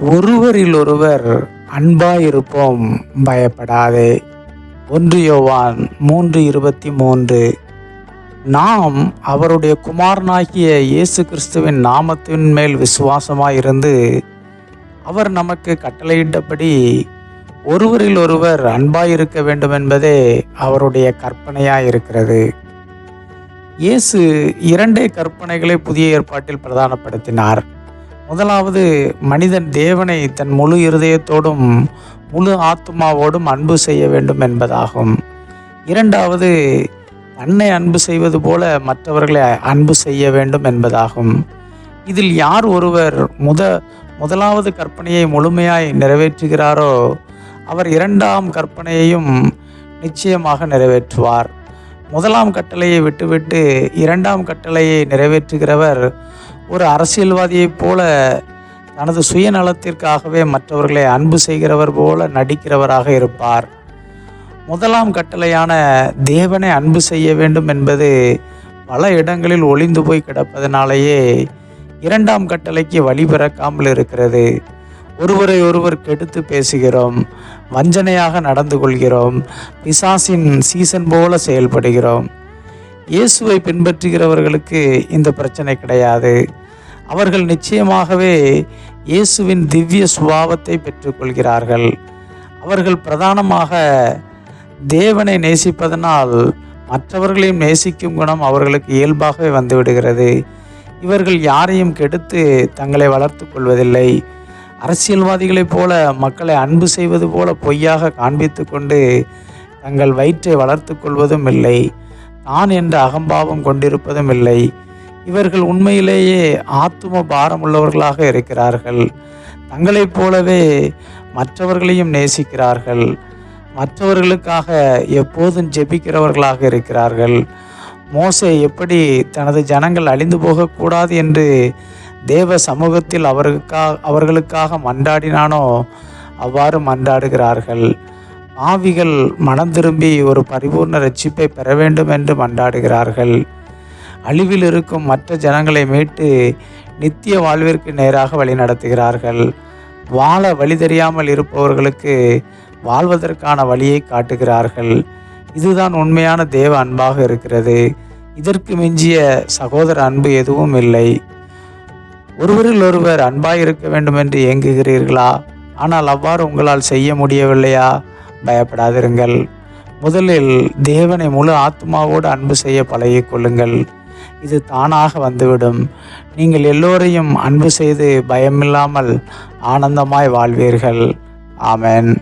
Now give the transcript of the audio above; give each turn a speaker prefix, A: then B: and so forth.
A: ஒருவரில் ஒருவர் அன்பாயிருப்போம் பயப்படாதே. ஒன்று யோவான் மூன்று இருபத்தி மூன்று. நாம் அவருடைய குமாரனாகிய இயேசு கிறிஸ்துவின் நாமத்தின் மேல் விசுவாசமாயிருந்து அவர் நமக்கு கட்டளையிட்டபடி ஒருவரில் ஒருவர் அன்பாயிருக்க வேண்டும் என்பதே அவருடைய கற்பனையாயிருக்கிறது. இயேசு இரண்டே கற்பனைகளை புதிய ஏற்பாட்டில் பிரதானப்படுத்தினார். முதலாவது மனிதன் தேவனை தன் முழு இருதயத்தோடும் முழு ஆத்மாவோடும் அன்பு செய்ய வேண்டும் என்பதாகும். இரண்டாவது தன்னை அன்பு செய்வது போல மற்றவர்களை அன்பு செய்ய வேண்டும் என்பதாகும். இதில் யார் ஒருவர் முத முதலாவது கற்பனையை முழுமையாய் நிறைவேற்றுகிறாரோ அவர் இரண்டாம் கற்பனையையும் நிச்சயமாக நிறைவேற்றுவார். முதலாம் கட்டளையை விட்டுவிட்டு இரண்டாம் கட்டளையை நிறைவேற்றுகிறவர் ஒரு அரசியல்வாதியைப் போல தனது சுயநலத்திற்காகவே மற்றவர்களை அன்பு செய்கிறவர் போல நடிக்கிறவராக இருப்பார். முதலாம் கட்டளையான தேவனை அன்பு செய்ய வேண்டும் என்பது பல இடங்களில் ஒளிந்து போய் கிடப்பதனாலேயே இரண்டாம் கட்டளைக்கு வழிபிறக்காமல் இருக்கிறது. ஒருவரை ஒருவர் கெடுத்து பேசுகிறோம் வஞ்சனையாக நடந்து கொள்கிறோம் பிசாசின் சீசன் போல செயல்படுகிறோம். இயேசுவை பின்பற்றுகிறவர்களுக்கு இந்த பிரச்சனை கிடையாது. அவர்கள் நிச்சயமாகவே இயேசுவின் திவ்ய சுபாவத்தை பெற்றுக்கொள்கிறார்கள். அவர்கள் பிரதானமாக தேவனை நேசிப்பதனால் மற்றவர்களையும் நேசிக்கும் குணம் அவர்களுக்கு இயல்பாகவே வந்துவிடுகிறது. இவர்கள் யாரையும் கெடுத்து தங்களை வளர்த்து கொள்வதில்லை. அரசியல்வாதிகளைப் போல மக்களை அன்பு செய்வது போல பொய்யாக காண்பித்து கொண்டு தங்கள் வயிற்றை வளர்த்து கொள்வதும் இல்லை. நான் என்ற அகம்பாவம் கொண்டிருப்பதும் இல்லை. இவர்கள் உண்மையிலேயே ஆத்தும பாரம் உள்ளவர்களாக இருக்கிறார்கள். தங்களைப் போலவே மற்றவர்களையும் நேசிக்கிறார்கள். மற்றவர்களுக்காக எப்போதும் ஜெபிக்கிறவர்களாக இருக்கிறார்கள். மோசை எப்படி தனது ஜனங்கள் அழிந்து போகக்கூடாது என்று தேவ சமூகத்தில் அவர்களுக்காக அவர்களுக்காக மன்றாடினானோ அவ்வாறு மன்றாடுகிறார்கள். ஆவிகள் மனம் திரும்பி ஒரு பரிபூர்ண ரட்சிப்பை பெற வேண்டும் என்று மன்றாடுகிறார்கள். அழிவில் இருக்கும் மற்ற ஜனங்களை மீட்டு நித்திய வாழ்விற்கு நேராக வழிநடத்துகிறார்கள் வாழ வழி தெரியாமல் இருப்பவர்களுக்கு வாழ்வதற்கான வழியை காட்டுகிறார்கள். இதுதான் உண்மையான தேவ அன்பாக இருக்கிறது. இதற்கு மிஞ்சிய சகோதர அன்பு எதுவும் இல்லை. ஒருவரில் ஒருவர் அன்பாக இருக்க வேண்டும் என்று இயங்குகிறீர்களா ஆனால் அவ்வாறு உங்களால் செய்ய முடியவில்லையா? பயப்படாதிருங்கள். முதலில் தேவனை முழு ஆத்மாவோடு அன்பு செய்ய பழகிக்கொள்ளுங்கள். இது தானாக வந்துவிடும். நீங்கள் எல்லோரையும் அன்பு செய்து பயமில்லாமல் ஆனந்தமாய் வாழ்வீர்கள். ஆமேன்.